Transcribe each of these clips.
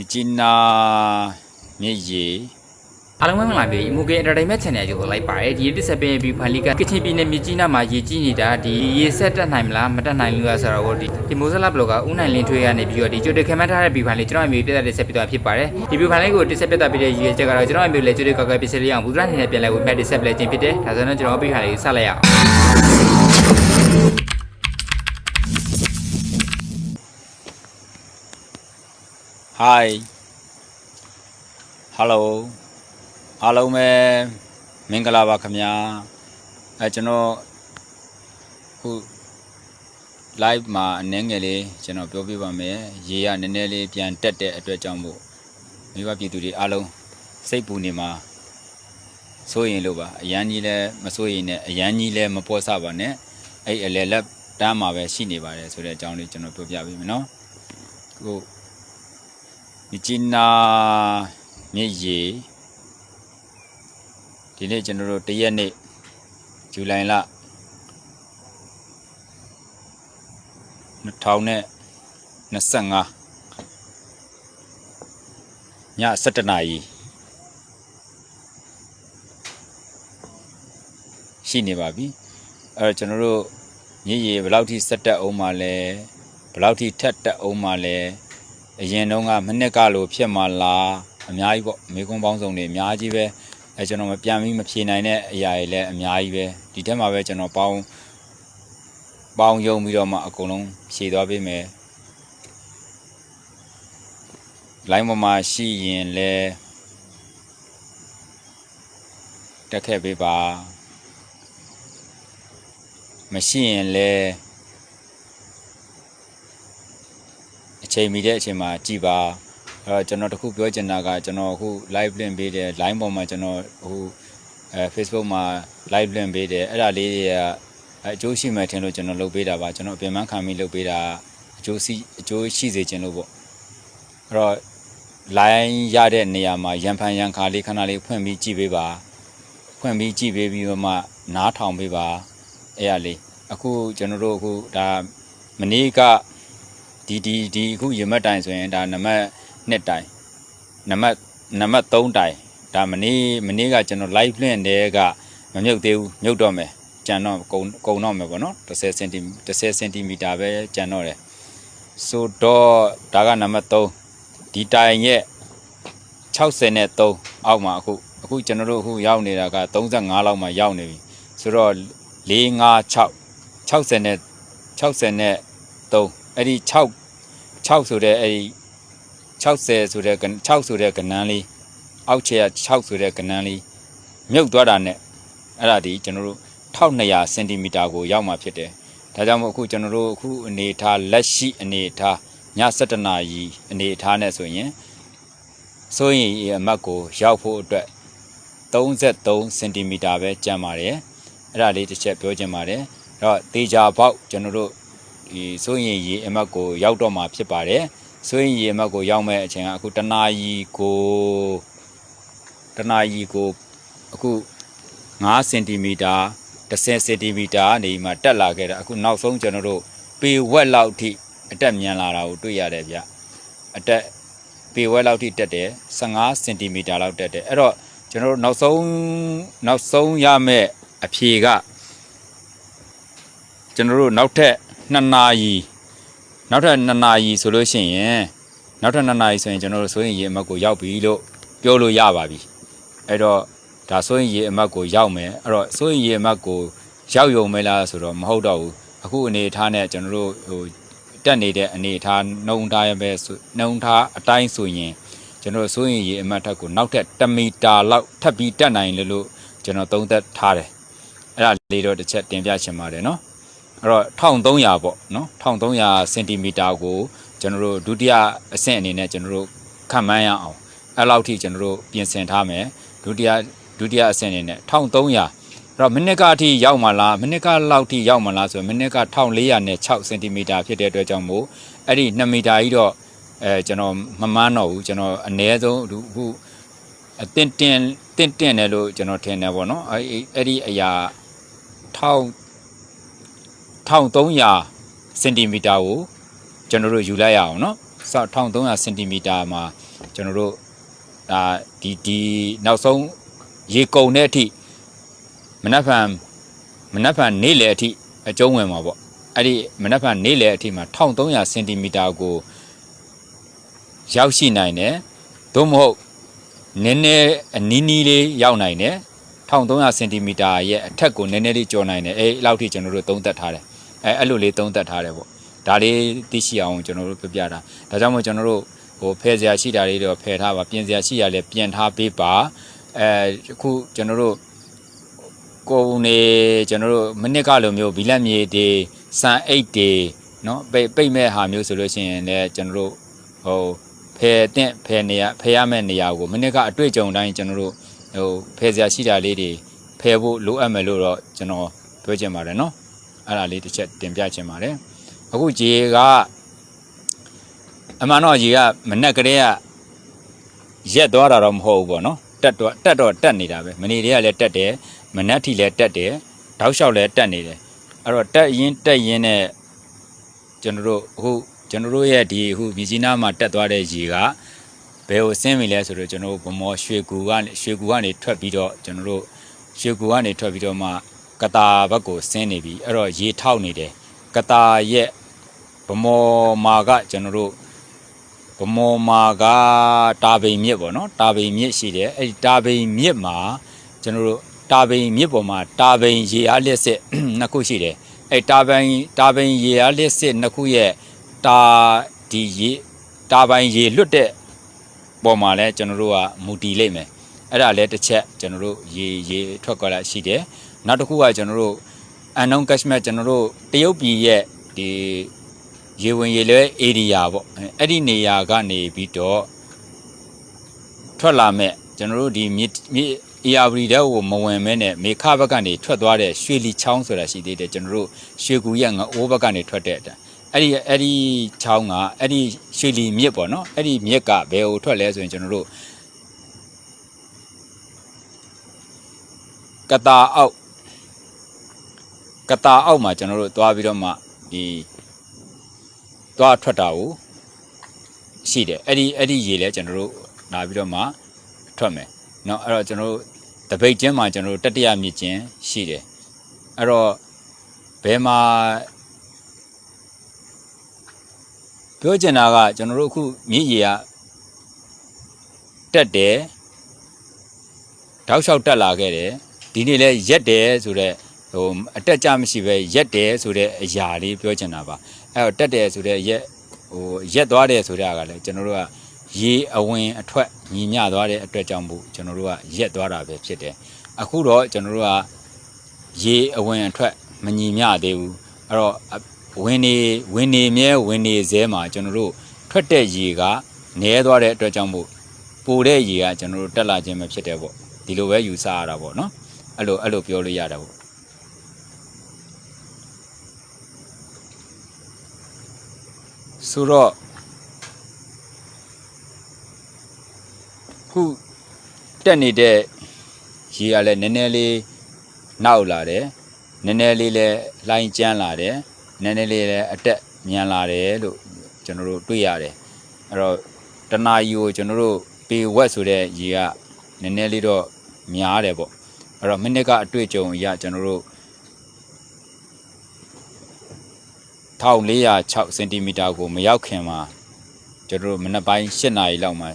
မြစ်ကြီးနားမြစ်ရေအားလုံးပဲမင်္ဂလာပါ။ Moge Entertainment Channel ကိုလိုက်ပါတယ်။ဒီတစ်ဆက်ပင်ပြီးဖိုင်လီကကချင်ပြည်နယ်မြစ်ကြီးနားမှာရေကြီးနေတာဒီရေဆက်တက်နိုင်မလားမတက်နိုင်ဘူးလားဆိုတော့ဒီဒီမိုဇလာဘလော့ကဦးနိုင်လင်းထွေးကနေပြီးတော့ဒီကျွတ်တက်ခမတ်ထားတဲ့ဘီဖိုင်လေးကျွန်တော်အမျိုးပြသက်တဲ့ဆက်ပြသွားဖြစ်ပါတယ်။ဒီဘီဖိုင်လေးကိုတစ်ဆက်ပြသက်ပြီးတဲ့ရည်ရွယ်ချက်ကတော့ကျွန်တော်အမျိုးလေကျွတ်တက်ကောက်ကပစ္စည်းလေးအောင်ဘူးရအနေနဲ့ပြန်လဲဝင်ဖက်တစ်ဆက်ပလဲခြင်းဖြစ်တယ်။ဒါဆိုတော့ကျွန်တော်ဘီဖိုင်လေးဆက်လိုက်ရအောင် ဟိုင်းဟယ်လိုအားလုံးပဲမင်္ဂလာပါခင်ဗျာအဲကျွန်တော်ခု live မှာအနည်းငယ်လေးကျွန်တော်ပြောပြပါမယ်ရေကနည်းနည်းလေးပြန်တက်တဲ့အတွက်ကြောင့်မို့မိဘပြည်သူတွေအားလုံးစိတ်ပူနေမှာစိုးရင်လို့ပါအရန်ကြီးလည်းမစိုးရင်နဲ့အရန်ကြီးလည်းမပေါ်ဆပါနဲ့အဲ့အလေလက်တန်းမှာပဲရှိနေပါတယ်ဆိုတဲ့အကြောင်းလေးကျွန်တော်ပြောပြပေးမယ်နော်ခု မြစ်ကြီးနားမြစ်ရေဒီနေ့ကျွန်တော်တို့တရက်နေ့ဇူလိုင်လ2025ည7:00နာရီရှိနေပါပြီအဲ့တော့ကျွန်တော်တို့မြစ်ရေဘယ်လောက်ထိဆက်တက်အောင်မလဲဘယ်လောက်ထိထက်တက်အောင်မလဲ အရင်တုန်းကမနှစ်ကလိုဖြစ်မှလားအများကြီးပေါ့မေကွန်းပေါင်းစုံတွေအများကြီးပဲအဲကျွန်တော်မပြန်ပြီးမဖြေနိုင်တဲ့အရာတွေလည်းအများကြီးပဲဒီထက်မှာပဲကျွန်တော်ပေါင်းပေါင်းယုံပြီးတော့မှအကုန်လုံးဖြေသွားပေးမယ်လိုင်းပေါ်မှာရှိရင်လည်းတက်ခဲ့ပေးပါမရှိရင်လည်း အချိန်မီတဲ့အချိန်မှာကြည်ပါအဲ့တော့ကျွန်တော်တခုပြောချင်တာကကျွန်တော်အခု live link ပေးတယ် line ပေါ်မှာကျွန်တော်ဟိုအဲ Facebook မှာ live link ပေးတယ်အဲ့ဒါလေးတွေကအကျိုးရှိမှထင်လို့ကျွန်တော်လုပ်ပေးတာပါကျွန်တော်အပြင်ပန်းခံပြီးလုပ်ပေးတာအကျိုးစီအကျိုးရှိစေခြင်းလို့ပေါ့အဲ့တော့ line ရတဲ့နေရာမှာရန်ဖန်ရန်ခါလေးခဏလေးဖွင့်ပြီးကြည့်ပေးပါဖွင့်ပြီးကြည့်ပေးပြီးတော့မှနားထောင်ပေးပါအဲ့ရလေးအခုကျွန်တော်တို့အခုဒါမနေ့က ဒီဒီဒီအခုရမတ်တိုင်ဆိုရင်ဒါနံပါတ်2တိုင်နံပါတ်နံပါတ်3တိုင်ဒါမနေ့မနေ့ကကျွန်တော် live လွှင့်တဲ့ကမမြုပ်သေးဘူးမြုပ်တော့မယ်ကြံတော့ကုံကုံတော့မယ်ပေါ့နော်10စင်တီ10စင်တီမီတာပဲကြံတော့တယ်ဆိုတော့ဒါကနံပါတ်3ဒီတိုင်ရဲ့60နဲ့3အောက်မှာအခုအခုကျွန်တော်တို့အခုရောက်နေတာက35လောက်မှရောက်နေပြီဆိုတော့4 5 6 60နဲ့60နဲ့3အဲ့ဒီ6 6ဆိုတဲ့အဲ့ဒီ60ဆိုတဲ့က6ဆိုတဲ့ကဏ္ဍလေးအောက်ခြေက6ဆိုတဲ့ကဏ္ဍလေးမြုပ်သွားတာနဲ့အဲ့ဒါဒီကျွန်တော်တို့1200စင်တီမီတာကိုရောက်มาဖြစ်တယ်။ဒါကြောင့်မို့အခုကျွန်တော်တို့အခုအနေထားလက်ရှိအနေထားည7နာရီအနေထားနဲ့ဆိုရင်စိုးရင်အမတ်ကိုရောက်ဖို့အတွက်33စင်တီမီတာပဲကျန်ပါတယ်။အဲ့ဒါလေးတစ်ချက်ပြောချင်ပါတယ်။အဲ့တော့တေချာပေါက်ကျွန်တော်တို့ ဒီစိုးရင်ရေအမတ်ကိုရောက်တော့မှာဖြစ်ပါတယ်စိုးရင်ရေအမတ်ကိုရောက်မဲ့အချိန်ကအခုတနာရီကိုတနာရီကိုအခု9စင်တီမီတာ10စင်တီမီတာနေမှတက်လာခဲ့တာအခုနောက်ဆုံးကျွန်တော်တို့ပေဝက်လောက်ထိအတက်မြန်လာတာကိုတွေ့ရတယ်ဗျအတက်ပေဝက်လောက်ထိတက်တယ်15စင်တီမီတာလောက်တက်တယ်အဲ့တော့ကျွန်တော်တို့နောက်ဆုံးနောက်ဆုံးရမဲ့အဖြေကကျွန်တော်တို့နောက်ထပ် နှစ်နာရီနောက်ထပ်နှစ်နာရီဆိုလို့ရှိရင်နောက်ထပ်နှစ်နာရီဆိုရင်ကျွန်တော်တို့ဆိုရင်ရေအမတ်ကိုရောက်ပြီလို့ပြောလို့ရပါပြီအဲ့တော့ဒါဆိုရင်ရေအမတ်ကိုရောက်မယ်အဲ့တော့ဆိုရင်ရေအမတ်ကိုရောက်ယုံမဲလားဆိုတော့မဟုတ်တော့ဘူးအခုအနေအထားနဲ့ကျွန်တော်တို့ဟိုတက်နေတဲ့အနေအထားနှုံထားရပဲဆိုနှုံထားအတိုင်းဆိုရင်ကျွန်တော်တို့ဆိုရင်ရေအမတ်ထက်ကိုနောက်ထပ်1မီတာလောက်ထပ်ပြီးတက်နိုင်လို့လို့ကျွန်တော်သုံးသက်ထားတယ်အဲ့ဒါလေးတော့တစ်ချက်တင်ပြချင်ပါတယ်နော် အဲ့တော့1300ပေါ့နော်1300စင်တီမီတာကိုကျွန်တော်တို့ဒုတိယအဆင့်အနေနဲ့ကျွန်တော်တို့ခံမှန်းရအောင်အဲ့လောက်ထိကျွန်တော်တို့ပြင်ဆင်ထားမယ်ဒုတိယဒုတိယအဆင့်အနေနဲ့1300အဲ့တော့မိနစ်ကအထိရောက်မှလားမိနစ်ကလောက်ထိရောက်မှလားဆိုရင်မိနစ်က1406စင်တီမီတာဖြစ်တဲ့အတွက်ကြောင့်မို့အဲ့ဒီ2မီတာကြီးတော့အဲကျွန်တော်မမှန်းတော့ဘူးကျွန်တော်အနည်းဆုံးအခုအတင်းတင်းတင်းတင်းတယ်လို့ကျွန်တော်ထင်တယ်ပေါ့နော်အဲ့အဲ့ဒီအရာ1000 1300စင်တီမီတာကိုကျွန်တော်တို့ယူလိုက်ရအောင်เนาะ ဆောက်1300စင်တီမီတာမှာကျွန်တော်တို့ဒါဒီဒီနောက်ဆုံးရေကုန်တဲ့အထိမနက်ဖြန်မနက်ဖြန်နေ့လယ်အထိအကျုံးဝင်မှာပေါ့အဲ့ဒီမနက်ဖြန်နေ့လယ်အထိမှာ1300စင်တီမီတာကိုရောက်ရှိနိုင်တယ်သို့မဟုတ်နည်းနည်းအနီးနီးလေးရောက်နိုင်တယ်1300စင်တီမီတာရဲ့အထက်ကိုနည်းနည်းလေးကျော်နိုင်တယ်အဲအဲ့လောက်ထိကျွန်တော်တို့သုံးသပ်ထားတယ် အဲအဲ့လိုလေးသုံးသပ်ထားတယ်ပေါ့ဒါလေးသိရှိအောင်ကျွန်တော်တို့ပြပြတာဒါကြောင့်မို့ကျွန်တော်တို့ဟိုဖယ်စရာရှိတာလေးတော့ဖယ်ထားပါပြင်စရာရှိရလဲပြင်ထားပေးပါအဲအခုကျွန်တော်တို့ ကိုယ်နေကျွန်တော်တို့မနစ်ကလိုမျိုးဗီလက်မြေတွေစံအိတ်တွေเนาะပိတ်ပိတ်မဲ့ဟာမျိုးဆိုလို့ရှိရင်လည်းကျွန်တော်တို့ဟိုဖယ်တဲ့ဖယ်နေရဖယ်ရမယ့်နေရာကိုမနစ်ကအတွေ့အကြုံတိုင်းကျွန်တော်တို့ဟိုဖယ်စရာရှိတာလေးတွေဖယ်ဖို့လိုအပ်မယ်လို့တော့ကျွန်တော်ပြောချင်ပါတယ်เนาะ အဲ့ဒါလေးတစ်ချက်တင်ပြချင်ပါတယ်အခုရေကအမှန်တော့ရေကမနဲ့ကလေးကရက်သွားတာတော့မဟုတ်ဘူးပေါ့နော်တက်တော့တက်တော့တက်နေတာပဲမနေ့တည်းကလည်းတက်တယ်မနက်ထိလည်းတက်တယ်တောက်လျှောက်လည်းတက်နေတယ်အဲ့တော့တက်ရင်တက်ရင်နဲ့ကျွန်တော်တို့အခုကျွန်တော်တို့ရဲ့ဒီအခုမြကြီးနားမှာတက်သွားတဲ့ရေကဘယ်ကိုဆင်းပြီလဲဆိုတော့ကျွန်တော်တို့ဗမောရွှေကူကရွှေကူကနေထွက်ပြီးတော့ကျွန်တော်တို့ရွှေကူကနေထွက်ပြီးတော့မှ ကတာဘက်ကိုဆင်းနေပြီအဲ့တော့ရေထောက်နေတယ်ကတာရဲ့ဗမော်မာကကျွန်တော်တို့ဗမော်မာကတာဘိန်မြစ်ပေါ့နော်တာဘိန်မြစ်ရှိတယ်အဲ့ဒီတာဘိန်မြစ်မှာကျွန်တော်တို့တာဘိန်မြစ်ပေါ်မှာတာဘိန်ရေအားလျက်စစ်နှစ်ခုရှိတယ်အဲတာဘိန်တာဘိန်ရေအားလျက်စစ်နှစ်ခုရဲ့တာဒီရေတာဘိုင်ရေလွတ်တဲ့ပေါ်မှာလဲကျွန်တော်တို့ကမူတည်လိမ့်မယ် အဲ့ဒါလဲတစ်ချက်ကျွန်တော်တို့ရေရေထွက်ကြလာရှိတယ်နောက်တစ်ခုကကျွန်တော်တို့အန်နောင်ကက်ရှမတ်ကျွန်တော်တို့တရုတ်ပြည်ရဲ့ဒီရေဝင်ရေလွဲ area ပေါ့အဲ့ဒီနေရာကနေပြီးတော့ထွက်လာမဲ့ကျွန်တော်တို့ဒီမြစ်မြစ် ARB တဲ့ကိုမဝင်မဲနဲ့မေခဘက်ကနေထွက်သွားတဲ့ရွှေလီချောင်းဆိုတာရှိသေးတယ်ကျွန်တော်တို့ရွှေကူရဲ့ငအိုးဘက်ကနေထွက်တဲ့အတိုင်းအဲ့ဒီအဲ့ဒီချောင်းကအဲ့ဒီရွှေလီမြစ်ပေါ့နော်အဲ့ဒီမြစ်ကဘယ်ကိုထွက်လဲဆိုရင်ကျွန်တော်တို့ ကတာအောက်ကတာအောက်မှာကျွန်တော်တို့သွားပြီးတော့မှဒီသွားထွက်တာကိုရှိတယ်အဲ့ဒီအဲ့ဒီရေလဲကျွန်တော်တို့လာပြီးတော့မှထွက်မယ် เนาะအဲ့တော့ကျွန်တော်တို့တပိတ်ချင်းမှာကျွန်တော်တို့တတိယမြစ်ချင်းရှိတယ်အဲ့တော့ဘယ်မှာပြောချင်တာကကျွန်တော်တို့အခုမြစ်ရေကတက်တယ်တောက်လျှောက်တက်လာခဲ့တယ် ဒီနေ့လဲရက်တယ်ဆိုတော့ဟိုအတက်ကြမရှိပဲရက်တယ်ဆိုတဲ့အရာလေးပြောချင်တာပါအဲ့တော့တက်တယ်ဆိုတဲ့ရက်ဟိုရက်သွားတယ်ဆိုတဲ့ကလည်းကျွန်တော်တို့ကရေအဝင်အထွက်ညီမျှသွားတဲ့အတွက်ကြောင့်မို့ကျွန်တော်တို့ကရက်သွားတာပဲဖြစ်တယ်အခုတော့ကျွန်တော်တို့ကရေအဝင်အထွက်မညီမျှသေးဘူးအဲ့တော့ဝင်နေဝင်နေမြဲဝင်နေစဲမှာကျွန်တော်တို့ထွက်တဲ့ရေကနည်းသွားတဲ့အတွက်ကြောင့်မို့ပိုတဲ့ရေကကျွန်တော်တို့တက်လာခြင်းပဲဖြစ်တယ်ပေါ့ဒီလိုပဲယူဆရတာပေါ့နော် အဲ့လိုအဲ့လိုပြောလို့ရတာပေါ့ဆိုတော့ခုတက်နေတဲ့ရေကလည်းနည်းနည်းလေးနောက်လာတယ်နည်းနည်းလေးလည်းလှိုင်းကျန်းလာတယ်နည်းနည်းလေးလည်းအတက်မြန်လာတယ်လို့ကျွန်တော်တို့တွေ့ရတယ်အဲ့တော့တနာယူကိုကျွန်တော်တို့ပေဝက်ဆိုတဲ့ရေကနည်းနည်းလေးတော့များတယ်ပေါ့ အဲ့တော့မိနစ်ကအတွေ့အကြုံအရကျွန်တော်တို့1406စင်တီမီတာကိုမရောက်ခင်မှာကျွန်တော်တို့မနက်ပိုင်း7နာရီလောက်မှာ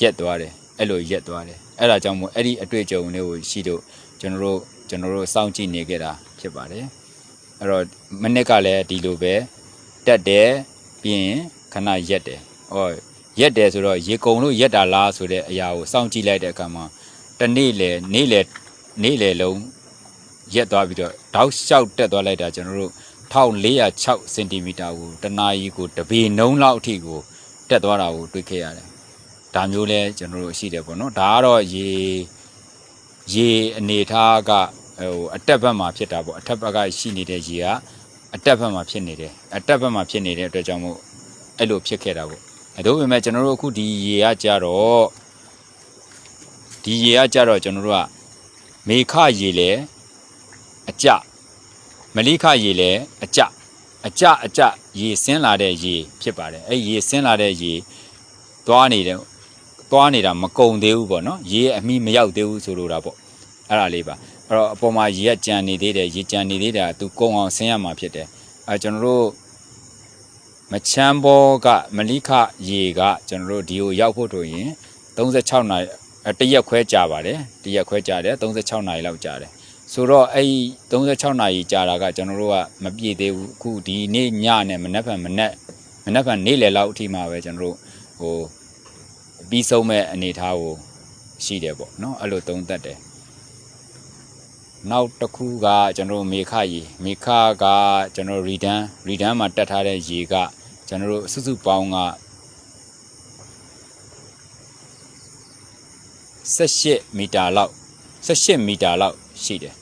ရက်သွားတယ်အဲ့လိုရက်သွားတယ်အဲ့ဒါကြောင့်မို့အဲ့ဒီအတွေ့အကြုံလေးကိုရှိတော့ကျွန်တော်တို့ကျွန်တော်တို့စောင့်ကြည့်နေကြတာဖြစ်ပါတယ်အဲ့တော့မနစ်ကလည်းဒီလိုပဲတက်တယ်ပြီးရင်ခဏရက်တယ်ဟော ရက်တယ်ဆိုတော့ရေကုံလို့ရက်တာလားဆိုတဲ့အရာကိုစောင့်ကြည့်လိုက်တဲ့အခါမှာတနေ့လေနေ့လေနေ့လေလုံးရက်သွားပြီးတော့တောက်လျှောက်တက်သွားလိုက်တာကျွန်တော်တို့1406စင်တီမီတာကိုတနာရီကိုတပေနှုံးလောက်အထိကိုတက်သွားတာကိုတွေ့ခဲ့ရတယ်ဒါမျိုးလဲကျွန်တော်တို့ရှိတယ်ပေါ့နော်ဒါကတော့ရေရေအနေထားကဟိုအတက်ဘက်မှာဖြစ်တာပေါ့အထက်ဘက်ကရှိနေတဲ့ရေကအတက်ဘက်မှာဖြစ်နေတယ်အတက်ဘက်မှာဖြစ်နေတဲ့အတွက်ကြောင့်မို့အဲ့လိုဖြစ်ခဲ့တာပေါ့ အဲဒါပေမဲ့ကျွန်တော်တို့အခုဒီရေကကြတော့ဒီရေကကြတော့ကျွန်တော်တို့ကမေခရေလဲအကြမလိခရေလဲအကြအကြအကြရေဆင်းလာတဲ့ရေဖြစ်ပါတယ်အဲ့ရေဆင်းလာတဲ့ရေသွားနေတယ်သွားနေတာမကုံသေးဘူးပေါ့နော်ရေအမိမရောက်သေးဘူးဆိုလိုတာပေါ့အဲ့ဒါလေးပါအဲ့တော့အပေါ်မှာရေကကြံနေသေးတယ်ရေကြံနေသေးတာသူကုံအောင်ဆင်းရမှာဖြစ်တယ်အဲကျွန်တော်တို့ မချမ်းဘောကမလိခရေကကျွန်တော်တို့ဒီကိုရောက်ဖို့တို့ရင်36နာရီအဲတစ်ရက်ခွဲကြာပါတယ်တစ်ရက်ခွဲကြာတယ်36နာရီလောက်ကြာတယ်ဆိုတော့အဲ့ဒီ36နာရီကြာတာကကျွန်တော်တို့ကမပြည့်သေးဘူးအခုဒီနေ့ညနဲ့မနက်ဖြန်မနက်မနက်ဖြန်နေ့လယ်လောက်အထိမှပဲကျွန်တော်တို့ဟိုပြီးဆုံးမဲ့အနေအထားကိုရှိတယ်ပေါ့နော်အဲ့လိုသုံးသပ်တယ် နောက်တစ်ခုကကျွန်တော်တို့မေခရေမေခကကျွန်တော်ရီဒန်ရီဒန်မှာတက်ထားတဲ့ရေကကျွန်တော်တို့စုစုပေါင်းက18မီတာလောက်18မီတာလောက်ရှိတယ်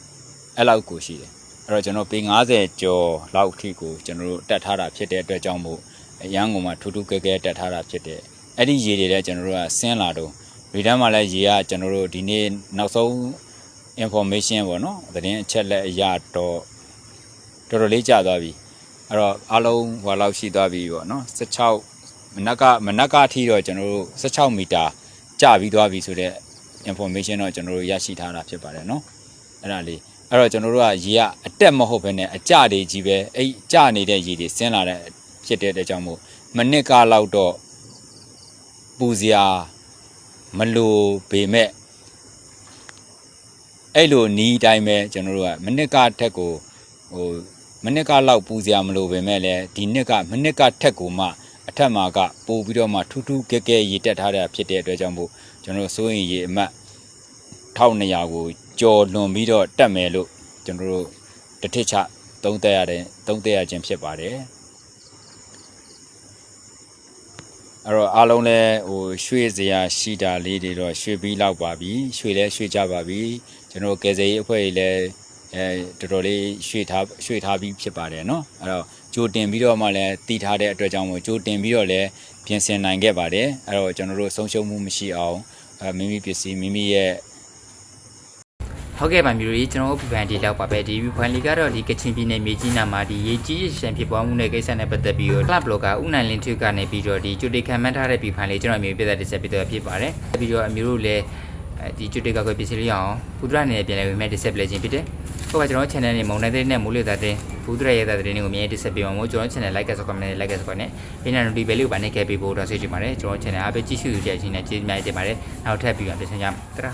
အဲ့လောက်ကိုရှိတယ်အဲ့တော့ကျွန်တော်ပေ90ကျော်လောက်အထိကိုကျွန်တော်တို့တက်ထားတာဖြစ်တဲ့အတွက်ကြောင့်မို့အရန်ကုန်မှာထူးထူးကဲကဲတက်ထားတာဖြစ်တယ်အဲ့ဒီရေတွေလည်းကျွန်တော်တို့ကဆင်းလာတော့ရီဒန်မှာလည်းရေကကျွန်တော်တို့ဒီနေ့နောက်ဆုံး information ပေါ့နော်သတင်းအချက်လက်အရာတော့တော်တော်လေးကြာသွားပြီအဲ့တော့အလုံးဟွာလောက်ရှိသွားပြီပေါ့နော်16မနက်ကမနက်ကအထိတော့ကျွန်တော်တို့16မီတာကြာပြီးသွားပြီဆိုတော့ information တော့ကျွန်တော်တို့ရရှိထားတာဖြစ်ပါတယ်နော်အဲ့ဒါလေးအဲ့တော့ကျွန်တော်တို့ကရေကအတက်မဟုတ်ဘဲနဲ့အကြတွေကြီးပဲအဲ့ကြနေတဲ့ရေတွေဆင်းလာတဲ့ဖြစ်တဲ့အတွက်ကြောင့်မို့မနစ်ကလောက်တော့ပူစရာမလိုပေမဲ့ အဲ့လိုနီးတိုင်းပဲကျွန်တော်တို့ကမနစ်ကထက်ကိုဟိုမနစ်ကလောက်ပူစရာမလိုပေမဲ့လည်းဒီနှစ်ကမနစ်ကထက်ကိုမှအထက်မှာကပို့ပြီးတော့မှထူးထူးကဲကဲရေတက်ထားတာဖြစ်တဲ့အတွက်ကြောင့်မို့ကျွန်တော်တို့စိုးရင်ရေအမှတ်1200ကိုကြော်လွန်ပြီးတော့တက်မယ်လို့ကျွန်တော်တို့တစ်ထစ်ချသုံးသက်ရတယ်သုံးသက်ရခြင်းဖြစ်ပါတယ် အဲ့တော့အားလုံးလည်းဟိုရွှေ့စရာရှိတာလေးတွေတော့ရွှေ့ပြီးလောက်ပါပြီရွှေ့လဲရွှေ့ကြပါပြီကျွန်တော်ကယ်ဆယ်ရေးအဖွဲ့ကြီးလည်းအဲတော်တော်လေးရွှေ့ထားရွှေ့ထားပြီးဖြစ်ပါတယ်เนาะအဲ့တော့ကြိုတင်ပြီးတော့မှလည်းတည်ထားတဲ့အတွက်ကြောင့်မို့ကြိုတင်ပြီးတော့လည်းပြင်ဆင်နိုင်ခဲ့ပါတယ်အဲ့တော့ကျွန်တော်တို့ဆုံးရှုံးမှုမရှိအောင်အဲမိမိပစ္စည်းမိမိရဲ့ ဟုတ်ကဲ့ပါမျိုးကြီးကျွန်တော်တို့ပြပန်ဒီလောက်ပါပဲဒီဗီဖိုင်လီကတော့ဒီကချင်ပြည်နယ်မြေကြီးနာမှာဒီရေကြီးရှန်ဖြစ်ပွားမှုနဲ့ကိစ္စနဲ့ပတ်သက်ပြီးတော့ club blogger ဦးနိုင်လင်းထွေးကနေပြီးတော့ဒီကျွတ်တိခံမှန်းထားတဲ့ဗီဖိုင်လေးကျွန်တော်မျိုးပြသက်တစ်ဆက်ပြီးတော့ဖြစ်ပါတယ်ပြီးတော့အမျိုးတို့လည်းအဲဒီကျွတ်တိကကွယ်ပစ္စည်းလေးအောင်ဘူးဒရနဲ့ပြန်လဲဝင်မဲ့တစ်ဆက်ပလဲခြင်းဖြစ်တယ်ဟုတ်ပါကျွန်တော် channel နဲ့မုံနေတဲ့နဲ့မိုးလေသားတဲ့ဘူးဒရရဲ့သားတဲ့တွေကိုမြင်တစ်ဆက်ပြီးအောင်မို့ကျွန်တော် channel like ဆော့ comment like ဆော့နဲ့ပြီးနေတော့ဒီ value ပါနေခဲ့ပြီးဖို့တော့ဆွေးကြည့်ပါတယ်ကျွန်တော် channel အားပဲကြည့်ရှုကြတဲ့အချိန်နဲ့ကျေးဇူးများတင်ပါတယ်နောက်ထပ်ပြီးတော့ပြန်ဆောင်ကြမှာတရာ